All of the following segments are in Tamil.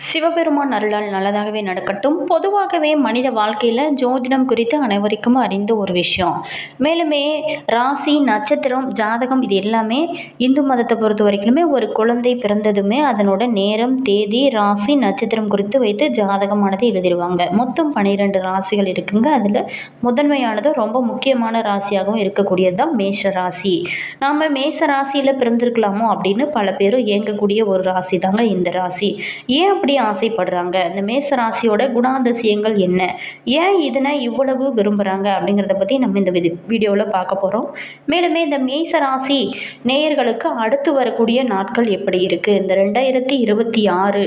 சிவபெருமான் அருளால் நல்லதாகவே நடக்கட்டும். பொதுவாகவே மனித வாழ்க்கையில் ஜோதிடம் குறித்து அனைவருக்கும் அறிந்த ஒரு விஷயம். மேலுமே ராசி நட்சத்திரம் ஜாதகம் இது எல்லாமே இந்து மதத்தை பொறுத்த வரைக்குமே ஒரு குழந்தை பிறந்ததுமே அதனோட நேரம் தேதி ராசி நட்சத்திரம் குறித்து வைத்து ஜாதகமானது எழுதிடுவாங்க. மொத்தம் பன்னிரெண்டு ராசிகள் இருக்குங்க. அதில் முதன்மையானதும் ரொம்ப முக்கியமான ராசியாகவும் இருக்கக்கூடியது தான் மேஷ ராசி. நாம் மேஷ ராசியில் பிறந்திருக்கலாமோ அப்படின்னு பல பேரும் இயங்கக்கூடிய ஒரு ராசி தாங்க இந்த ராசி. ஏன் அப்படி ஆசைப்படுறாங்க? இந்த மேச ராசியோட குணாதிசயங்கள் என்ன? ஏன் இதனை இவ்வளவு விரும்புகிறாங்க அப்படிங்கிறத பற்றி நம்ம இந்த வீடியோவில் பார்க்க போகிறோம் மேலுமே இந்த மேச ராசி நேயர்களுக்கு அடுத்து வரக்கூடிய நாட்கள் எப்படி இருக்குது இந்த ரெண்டாயிரத்தி இருபத்தி ஆறு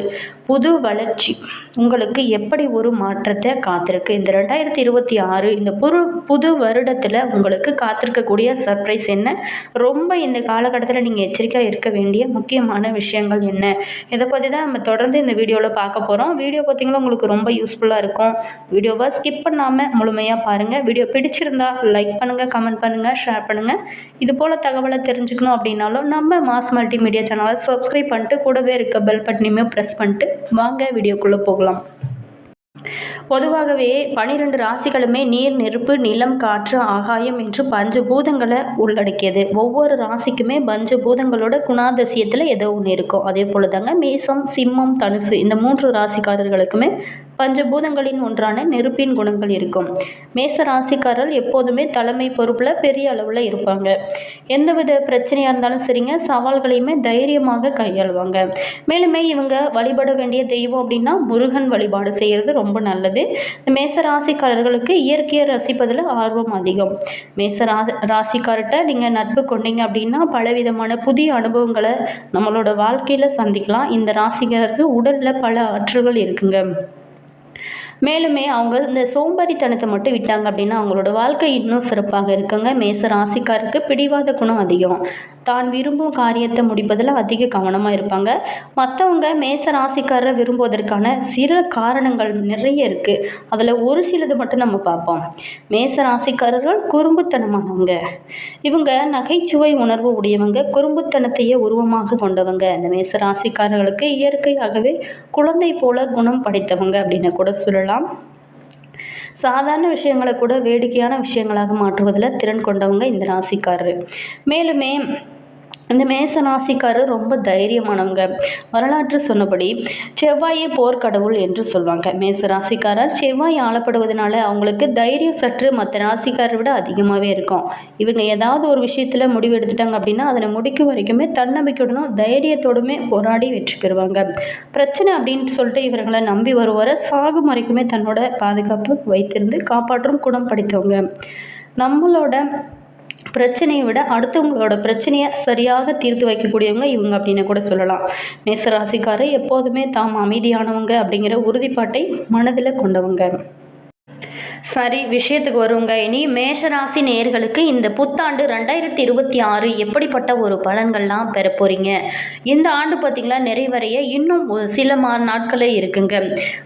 புது வளர்ச்சி உங்களுக்கு எப்படி ஒரு மாற்றத்தை காத்திருக்கு? இந்த ரெண்டாயிரத்தி இருபத்தி ஆறு இந்த புது புது வருடத்தில் உங்களுக்கு காத்திருக்கக்கூடிய சர்ப்ரைஸ் என்ன? ரொம்ப இந்த காலகட்டத்தில் நீங்கள் எச்சரிக்கையாக இருக்க வேண்டிய முக்கியமான விஷயங்கள் என்ன? இதை பற்றி தான் நம்ம தொடர்ந்து இந்த வீடியோவில் பார்க்க போகிறோம் வீடியோ பார்த்தீங்கன்னா உங்களுக்கு ரொம்ப யூஸ்ஃபுல்லாக இருக்கும். வீடியோவை ஸ்கிப் பண்ணாமல் முழுமையாக பாருங்கள் வீடியோ பிடிச்சிருந்தா லைக் பண்ணுங்கள் கமெண்ட் பண்ணுங்கள் ஷேர் பண்ணுங்கள் இது போல் தகவலை தெரிஞ்சுக்கணும் அப்படின்னாலும் நம்ம மாஸ் மல்டிமீடியா சேனலை சப்ஸ்கிரைப் பண்ணிட்டு கூடவே இருக்க பெல் பட்டனையுமே ப்ரெஸ் பண்ணிட்டு வாங்க வீடியோக்குள்ளே போகலாம். பொதுவாகவே பனிரெண்டு ராசிகளுமே நீர் நெருப்பு நிலம் காற்று ஆகாயம் என்று பஞ்ச பூதங்களை உள்ளடக்கியது. ஒவ்வொரு ராசிக்குமே பஞ்ச பூதங்களோட குணாதிசயத்தில் ஏதோ ஒன்று இருக்கும். அதே போல தாங்க மேசம் சிம்மம் தனுசு இந்த மூன்று ராசிக்காரர்களுக்குமே பஞ்சபூதங்களின் ஒன்றான நெருப்பின் குணங்கள் இருக்கும். மேச ராசிக்காரர்கள் எப்போதுமே தலைமை பொறுப்பில் பெரிய அளவில் இருப்பாங்க. எந்தவித பிரச்சனையாக இருந்தாலும் சரிங்க சவால்களையுமே தைரியமாக கையாளுவாங்க. மேலுமே இவங்க வழிபட வேண்டிய தெய்வம் அப்படின்னா முருகன் வழிபாடு செய்கிறது ரொம்ப நல்லது. மேச ராசிக்காரர்களுக்கு இயற்கையை ரசிப்பதில் ஆர்வம் அதிகம். மேச ராசி ராசிக்கார்கிட்ட நீங்கள் நட்பு கொண்டீங்க அப்படின்னா பலவிதமான புதிய அனுபவங்களை நம்மளோட வாழ்க்கையில் சந்திக்கலாம். இந்த ராசிக்காரருக்கு உடலில் பல ஆற்றல்கள் இருக்குங்க. மேலுமே அவங்க இந்த சோம்பேறித்தனத்தை மட்டும் விட்டாங்க அப்படின்னா அவங்களோட வாழ்க்கை இன்னும் சிறப்பாக இருக்குங்க. மேச ராசிக்காருக்கு பிடிவாத குணம் அதிகம். தான் விரும்பும் காரியத்தை முடிப்பதில் அதிக கவனமாக இருப்பாங்க. மற்றவங்க மேச ராசிக்காரரை விரும்புவதற்கான சில காரணங்கள் நிறைய இருக்குது அதில் ஒரு சிலது மட்டும் நம்ம பார்ப்போம். மேச ராசிக்காரர்கள் குறும்புத்தனமானவங்க. இவங்க நகைச்சுவை உணர்வு உடையவங்க குறும்புத்தனத்தையே உருவமாக கொண்டவங்க. இந்த மேச ராசிக்காரர்களுக்கு இயற்கையாகவே குழந்தை போல குணம் படைத்தவங்க அப்படின்னு கூட சொல்லலாம். சாதாரண விஷயங்களை கூட வேடிக்கையான விஷயங்களாக மாற்றுவதில் திறன் கொண்டவங்க இந்த ராசிக்காரர். மேலுமே இந்த மேசராசிக்காரர் ரொம்ப தைரியமானவங்க. வரலாற்று சொன்னபடி செவ்வாயே போர்க்கடவுள் என்று சொல்லுவாங்க மேச ராசிக்காரர் செவ்வாய் ஆளப்படுவதனால அவங்களுக்கு தைரியம் சற்று மற்ற ராசிக்காரரை விட அதிகமாகவே இருக்கும். இவங்க ஏதாவது ஒரு விஷயத்தில் முடிவு எடுத்துட்டாங்க அப்படின்னா அதனை முடிக்கும் வரைக்குமே தன்னம்பிக்கையுடனும் தைரியத்தோடுமே போராடி வெற்றி பெறுவாங்க. பிரச்சனை அப்படின்னு சொல்லிட்டு இவர்களை நம்பி வருவரை சாகும் வரைக்குமே தன்னோட பாதுகாப்பு வைத்திருந்து காப்பாற்றும் குணம் படித்தவங்க. நம்மளோட பிரச்சனையை விட அடுத்தவங்களோட பிரச்சனையை சரியாக தீர்த்து வைக்கக்கூடியவங்க இவங்க அப்படின்னு கூட சொல்லலாம். மேசராசிக்காரர் எப்போதுமே தாம் அமைதியானவங்க அப்படிங்கிற உறுதிப்பாட்டை மனதில் கொண்டவங்க. சரி விஷயத்துக்கு வருங்க. இனி மேஷராசி நேர்களுக்கு இந்த புத்தாண்டு ரெண்டாயிரத்தி இருபத்தி ஆறு எப்படிப்பட்ட ஒரு பலன்கள்லாம் பெற போகிறீங்க இந்த ஆண்டு பார்த்திங்களா நிறைவரைய இன்னும் சில மா நாட்களே இருக்குங்க.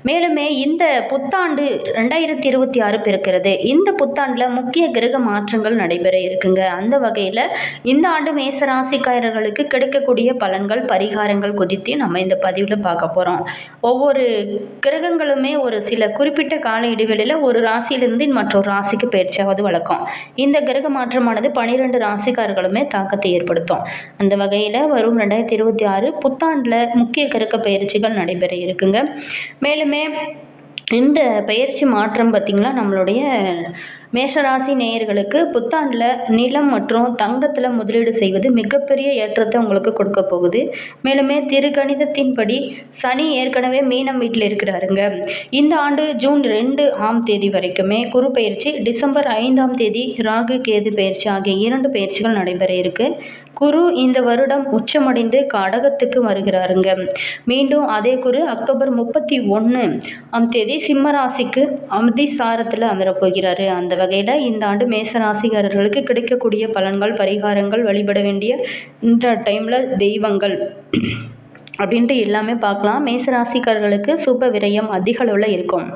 மேலுமே இந்த புத்தாண்டு ரெண்டாயிரத்தி இருபத்தி ஆறு பிறக்கிறது. இந்த புத்தாண்டில் முக்கிய கிரக மாற்றங்கள் நடைபெற இருக்குங்க. அந்த வகையில் இந்த ஆண்டு மேசராசிக்காரர்களுக்கு கிடைக்கக்கூடிய பலன்கள் பரிகாரங்கள் குறித்து நம்ம இந்த பதிவில் பார்க்க போகிறோம் ஒவ்வொரு கிரகங்களுமே ஒரு சில குறிப்பிட்ட கால இடைவெளியில் ஒரு ராசியிலிருந்து மற்றொரு ராசிக்கு பயிற்சியாவது வழக்கம். இந்த கிரக மாற்றமானது பனிரெண்டு ராசிக்காரர்களுமே தாக்கத்தை ஏற்படுத்தும். அந்த வகையில் வரும் ரெண்டாயிரத்தி இருபத்தி ஆறு புத்தாண்டில் முக்கிய கிரக பயிற்சிகள் நடைபெற இருக்குங்க. மேலுமே இந்த பயிற்சி மாற்றம் பார்த்திங்களா நம்மளுடைய மேஷராசி நேயர்களுக்கு புத்தாண்டில் நிலம் மற்றும் தங்கத்தில் முதலீடு செய்வது மிகப்பெரிய ஏற்றத்தை உங்களுக்கு கொடுக்க போகுது. மேலுமே திருக்கணிதத்தின்படி சனி ஏற்கனவே மீனம் வீட்டில் இருக்கிறாருங்க. இந்த ஆண்டு ஜூன் ரெண்டு ஆம் தேதி வரைக்குமே குரு பயிற்சி டிசம்பர் ஐந்தாம் தேதி ராகு கேது பயிற்சி ஆகிய இரண்டு பயிற்சிகள் நடைபெற இருக்கு. குரு இந்த வருடம் உச்சமடைந்து கடகத்துக்கு வருகிறாருங்க. மீண்டும் அதே குரு அக்டோபர் முப்பத்தி ஒன்று அம் தேதி சிம்மராசிக்கு ராசிக்கு அமரப்போகிறாரு. அந்த வகையில் இந்த ஆண்டு மேச ராசிகாரர்களுக்கு கிடைக்கக்கூடிய பலன்கள் பரிகாரங்கள் வழிபட வேண்டிய இந்த டைமில் தெய்வங்கள் அப்படின்ட்டு எல்லாமே பார்க்கலாம். மேசராசிக்காரர்களுக்கு சுப விரயம் அதிகளவில் இருக்கும்.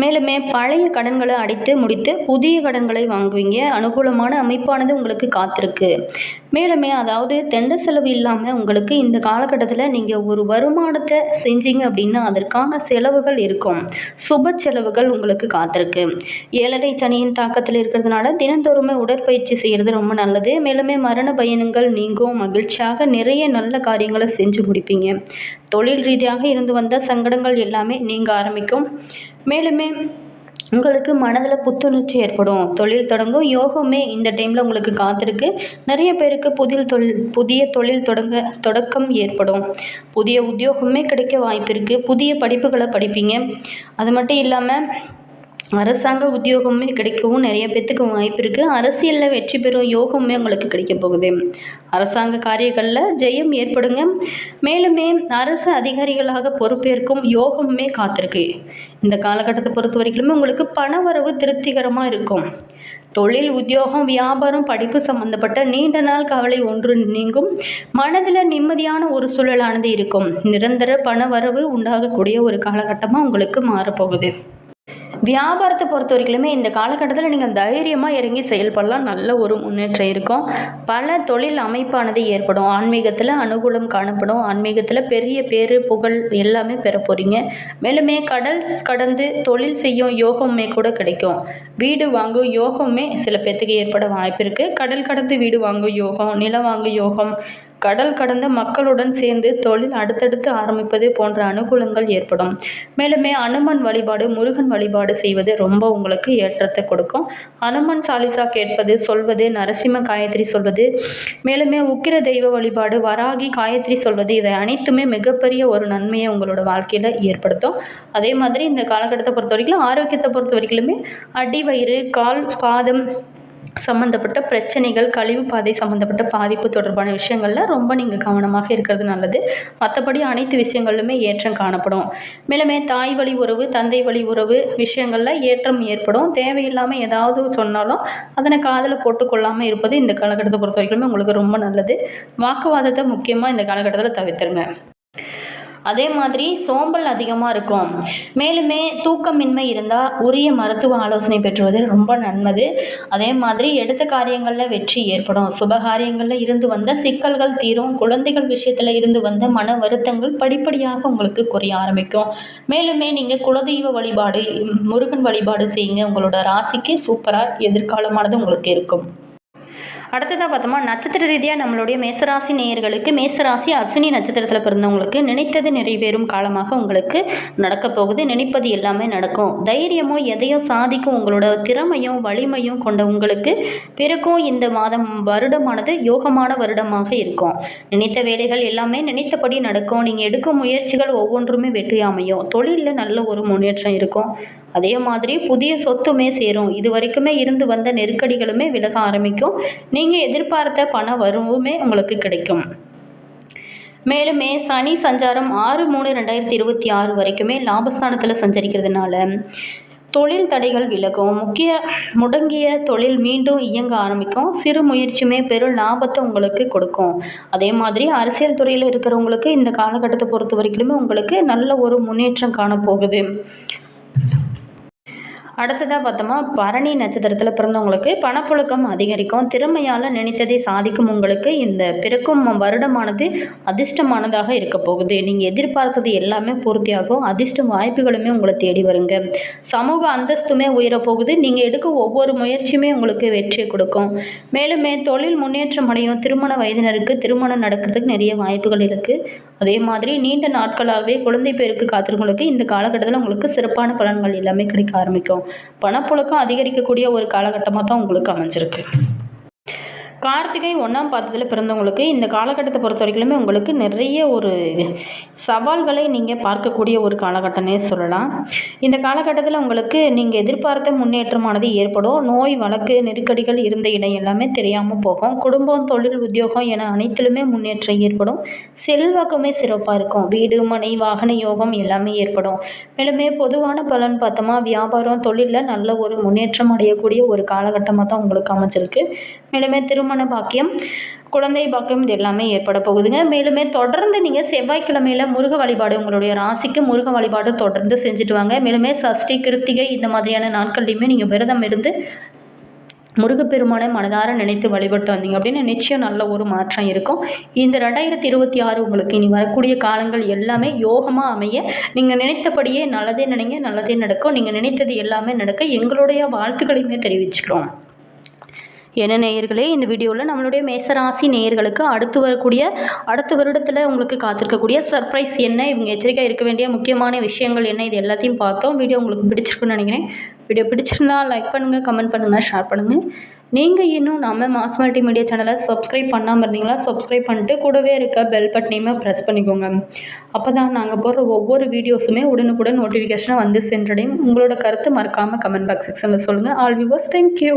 மேலுமே பழைய கடன்களை அடைத்து முடித்து புதிய கடன்களை வாங்குவீங்க. அனுகூலமான அமைப்பானது உங்களுக்கு காத்திருக்கு. மேலுமே அதாவது தெண்ட செலவு இல்லாமல் உங்களுக்கு இந்த காலகட்டத்தில் நீங்கள் ஒரு வருமானத்தை செஞ்சீங்க அப்படின்னா அதற்கான செலவுகள் இருக்கும். சுப செலவுகள் உங்களுக்கு காத்திருக்கு. ஏழரை சனியின் தாக்கத்தில் இருக்கிறதுனால தினந்தோறுமே உடற்பயிற்சி செய்கிறது ரொம்ப நல்லது. மேலுமே மரண பயணங்கள் நீங்கும். மகிழ்ச்சியாக நிறைய நல்ல காரியங்களை செஞ்சு முடிப்பீங்க. தொழில் ரீதியாக இருந்து வந்த சங்கடங்கள் எல்லாமே நீங்க ஆரம்பிக்கும். மேலுமே உங்களுக்கு மனதில் புத்துணர்ச்சி ஏற்படும். தொழில் தொடங்கும். யோகமே இந்த டைமில் உங்களுக்கு காத்திருக்கு. நிறைய பேருக்கு புதிய தொழில் புதிய தொழில் தொடங்க தொடக்கம் ஏற்படும். புதிய உத்தியோகமே கிடைக்க வாய்ப்பு இருக்குது புதிய படிப்புகளை படிப்பீங்க. அது மட்டும் இல்லாமல் அரசாங்க உத்தியோகமே கிடைக்கவும் நிறைய பேர்த்துக்கு வாய்ப்பு இருக்குது அரசியலில் வெற்றி பெறும் யோகமே உங்களுக்கு கிடைக்க போகுது. அரசாங்க காரியங்களில் ஜெயம் ஏற்படுங்க. மேலுமே அரசு அதிகாரிகளாக பொறுப்பேற்கும் யோகமே காத்திருக்கு. இந்த காலகட்டத்தை பொறுத்த வரைக்குமே உங்களுக்கு பணவரவு திருப்திகரமாக இருக்கும். தொழில் உத்தியோகம் வியாபாரம் படிப்பு சம்பந்தப்பட்ட நீண்ட நாள் கவலை ஒன்று நீங்கும். மனதில் நிம்மதியான ஒரு சூழலானது இருக்கும். நிரந்தர பண வரவு உண்டாகக்கூடிய ஒரு காலகட்டமாக உங்களுக்கு மாறப்போகுது வியாபாரத்தை பொறுத்த வரைக்குமே இந்த காலகட்டத்தில் நீங்கள் தைரியமாக இறங்கி செயல்படலாம். நல்ல ஒரு முன்னேற்றம் இருக்கும். பல தொழில் அமைப்பானது ஏற்படும். ஆன்மீகத்தில் அனுகூலம் காணப்படும். ஆன்மீகத்தில் பெரிய பேர் புகழ் எல்லாமே பெற போகிறீங்க மேலுமே கடல் கடந்து தொழில் செய்யும் யோகமே கூட கிடைக்கும். வீடு வாங்கும் யோகமே சில பேர்த்துக்கு ஏற்பட வாய்ப்பு இருக்குது கடல் கடந்து வீடு வாங்கும் யோகம் நிலம் வாங்கும் யோகம் கடல் கடந்த மக்களுடன் சேர்ந்து தொழில் அடுத்தடுத்து ஆரம்பிப்பது போன்ற அனுகூலங்கள் ஏற்படும். மேலுமே அனுமன் வழிபாடு முருகன் வழிபாடு செய்வது ரொம்ப உங்களுக்கு ஏற்றத்தை கொடுக்கும். அனுமன் சாலிசா கேட்பது சொல்வது நரசிம்ம காயத்ரி சொல்வது மேலுமே உக்கிர தெய்வ வழிபாடு வராகி காயத்ரி சொல்வது இதை அனைத்துமே மிகப்பெரிய ஒரு நன்மையை உங்களோட வாழ்க்கையில் ஏற்படுத்தும். அதே மாதிரி இந்த காலகட்டத்தை பொறுத்த வரைக்கும் ஆரோக்கியத்தை பொறுத்த வரைக்குமே அடி வயிறு கால் பாதம் சம்மந்தப்பட்ட பிரச்சனைகள் கழிவு பாதை சம்மந்தப்பட்ட பாதிப்பு தொடர்பான விஷயங்களில் ரொம்ப நீங்கள் கவனமாக இருக்கிறது நல்லது. மற்றபடி அனைத்து விஷயங்களிலுமே ஏற்றம் காணப்படும். மேலுமே தாய் வழி உறவு தந்தை வழி உறவு விஷயங்களில் ஏற்றம் ஏற்படும். தேவையில்லாமல் ஏதாவது சொன்னாலும் அதனை காதில் போட்டுக்கொள்ளாமல் இருப்பது இந்த காலகட்டத்தை பொறுத்த வரைக்குமே உங்களுக்கு ரொம்ப நல்லது. வாக்குவாதத்தை முக்கியமாக இந்த காலகட்டத்தில் தவிர்த்துருங்க. அதே மாதிரி சோம்பல் அதிகமாக இருக்கும். மேலுமே தூக்கமின்மை இருந்தால் உரிய மருத்துவ ஆலோசனை பெற்றுவது ரொம்ப நன்மது. அதே மாதிரி எடுத்த காரியங்களில் வெற்றி ஏற்படும். சுபகாரியங்களில் இருந்து வந்த சிக்கல்கள் தீரும். குழந்தைகள் விஷயத்தில் இருந்து வந்த மன வருத்தங்கள் படிப்படியாக உங்களுக்கு குறைய ஆரம்பிக்கும். மேலுமே நீங்கள் குலதெய்வ வழிபாடு முருகன் வழிபாடு செய்யுங்க. உங்களோட ராசிக்கு சூப்பராக எதிர்காலமானது உங்களுக்கு இருக்கும். அடுத்ததாக பார்த்தோமா நட்சத்திர ரீதியாக நம்மளுடைய மேசராசி நேயர்களுக்கு மேசராசி அஸ்வினி நட்சத்திரத்தில் பிறந்தவங்களுக்கு நினைத்தது நிறைவேறும் காலமாக உங்களுக்கு நடக்க போகுது. நினைப்பது எல்லாமே நடக்கும். தைரியமோ எதையோ சாதிக்கும் உங்களோட திறமையும் வலிமையும் கொண்ட உங்களுக்கு பிறக்கும் இந்த மாதம் வருடமானது யோகமான வருடமாக இருக்கும். நினைத்த வேலைகள் எல்லாமே நினைத்தபடி நடக்கும். நீங்கள் எடுக்கும் முயற்சிகள் ஒவ்வொன்றுமே வெற்றி அமையும். தொழிலில் நல்ல ஒரு முன்னேற்றம் இருக்கும். அதே மாதிரி புதிய சொத்துமே சேரும். இது வரைக்குமே இருந்து வந்த நெருக்கடிகளுமே விலக ஆரம்பிக்கும். நீங்கள் எதிர்பார்த்த பண வரவுமே உங்களுக்கு கிடைக்கும். மேலுமே சனி சஞ்சாரம் ஆறு மூணு ரெண்டாயிரத்தி இருபத்தி ஆறு வரைக்குமே லாபஸ்தானத்தில் சஞ்சரிக்கிறதுனால தொழில் தடைகள் விலகும். முக்கிய முடங்கிய தொழில் மீண்டும் இயங்க ஆரம்பிக்கும். சிறு முயற்சியுமே பெரும் லாபத்தை உங்களுக்கு கொடுக்கும். அதே மாதிரி அரசியல் துறையில் இருக்கிறவங்களுக்கு இந்த காலகட்டத்தை பொறுத்த வரைக்குமே உங்களுக்கு நல்ல ஒரு முன்னேற்றம் காணப்போகுது. அடுத்ததாக பார்த்தோமா பரணி நட்சத்திரத்தில் பிறந்தவங்களுக்கு பணப்புழக்கம் அதிகரிக்கும். திறமையால் நினைத்ததை சாதிக்கும் உங்களுக்கு இந்த பிறக்கும் வருடமானது அதிர்ஷ்டமானதாக இருக்க போகுது. நீங்கள் எதிர்பார்த்தது எல்லாமே பூர்த்தியாகும். அதிர்ஷ்ட வாய்ப்புகளுமே உங்களை தேடி வருங்க. சமூக அந்தஸ்துமே உயரப்போகுது நீங்கள் எடுக்க ஒவ்வொரு முயற்சியுமே உங்களுக்கு வெற்றியை கொடுக்கும். மேலுமே தொழில் முன்னேற்றம் அடையும். திருமண வயதினருக்கு திருமணம் நடக்கிறதுக்கு நிறைய வாய்ப்புகள் இருக்குது அதே மாதிரி நீண்ட நாட்களாகவே குழந்தை பேருக்கு காத்திருக்கவங்களுக்கு இந்த காலகட்டத்தில் உங்களுக்கு சிறப்பான பலன்கள் எல்லாமே கிடைக்க ஆரம்பிக்கும். பணப்புழக்கம் அதிகரிக்கக்கூடிய ஒரு காலகட்டமாக தான் உங்களுக்கு அமைஞ்சிருக்கு. கார்த்திகை ஒன்றாம் பாதத்தில் பிறந்தவங்களுக்கு இந்த காலகட்டத்தை பொறுத்த வரைக்குமே உங்களுக்கு நிறைய ஒரு சவால்களை நீங்கள் பார்க்கக்கூடிய ஒரு காலகட்டமே சொல்லலாம். இந்த காலகட்டத்தில் உங்களுக்கு நீங்கள் எதிர்பார்த்த முன்னேற்றமானது ஏற்படும். நோய் வழக்கு நெருக்கடிகள் இருந்த இடம் எல்லாமே தெரியாமல் போகும். குடும்பம் தொழில் உத்தியோகம் என அனைத்திலுமே முன்னேற்றம் ஏற்படும். செல்வாக்குமே சிறப்பாக இருக்கும். வீடு மனை வாகன யோகம் எல்லாமே ஏற்படும். மேலுமே பொதுவான பலன் பார்த்தோமா வியாபாரம் தொழிலில் நல்ல ஒரு முன்னேற்றம் அடையக்கூடிய ஒரு காலகட்டமாக தான் உங்களுக்கு அமைச்சிருக்கு மேலுமே திருமண பாக்கியம் குழந்தை பாக்கியம் இது எல்லாமே ஏற்பட போகுதுங்க. மேலுமே தொடர்ந்து நீங்கள் செவ்வாய்க்கிழமையில் முருக வழிபாடு உங்களுடைய ராசிக்கு முருக வழிபாடு தொடர்ந்து செஞ்சுட்டு வாங்க. மேலுமே சஷ்டி கிருத்திகை இந்த மாதிரியான நாட்கள்லையுமே நீங்கள் விரதம் இருந்து முருகப்பெருமானை மனதார நினைத்து வழிபட்டு வந்தீங்க அப்படின்னு நிச்சயம் நல்ல ஒரு மாற்றம் இருக்கும். இந்த ரெண்டாயிரத்தி இருபத்தி ஆறு உங்களுக்கு இனி வரக்கூடிய காலங்கள் எல்லாமே யோகமாக அமைய நீங்கள் நினைத்தபடியே நல்லதே நினைங்க நல்லதே நடக்கும். நீங்கள் நினைத்தது எல்லாமே நடக்க எங்களுடைய வாழ்த்துக்களையுமே தெரிவிச்சுக்கிறோம். என்ன நேயர்களே இந்த வீடியோவில் நம்மளுடைய மேசராசி நேயர்களுக்கு அடுத்து வரக்கூடிய அடுத்த வருடத்தில் உங்களுக்கு காத்திருக்கக்கூடிய சர்ப்ரைஸ் என்ன இவங்க எச்சரிக்கை இருக்க வேண்டிய முக்கியமான விஷயங்கள் என்ன இது எல்லாத்தையும் பார்த்தோம். வீடியோ உங்களுக்கு பிடிச்சிருக்குன்னு நினைக்கிறேன். வீடியோ பிடிச்சிருந்தா லைக் பண்ணுங்கள் கமெண்ட் பண்ணுங்கள் ஷேர் பண்ணுங்கள் நீங்கள் இன்னும் நம்ம மாஸ் மல்டி மீடியா சேனலை சப்ஸ்கிரைப் பண்ணாமல் இருந்தீங்களா சப்ஸ்கிரைப் பண்ணிட்டு கூடவே இருக்க பெல் பட்டனையுமே ப்ரெஸ் பண்ணிக்கோங்க. அப்போ தான் நாங்கள் போடுற ஒவ்வொரு வீடியோஸுமே உடனுக்குடன் நோட்டிஃபிகேஷனாக வந்து சென்றடையும். உங்களோட கருத்து மறக்காமல் கமெண்ட் பாக்ஸ் செக்ஷனில் சொல்லுங்கள் ஆல் வியூவர்ஸ் தேங்க்யூ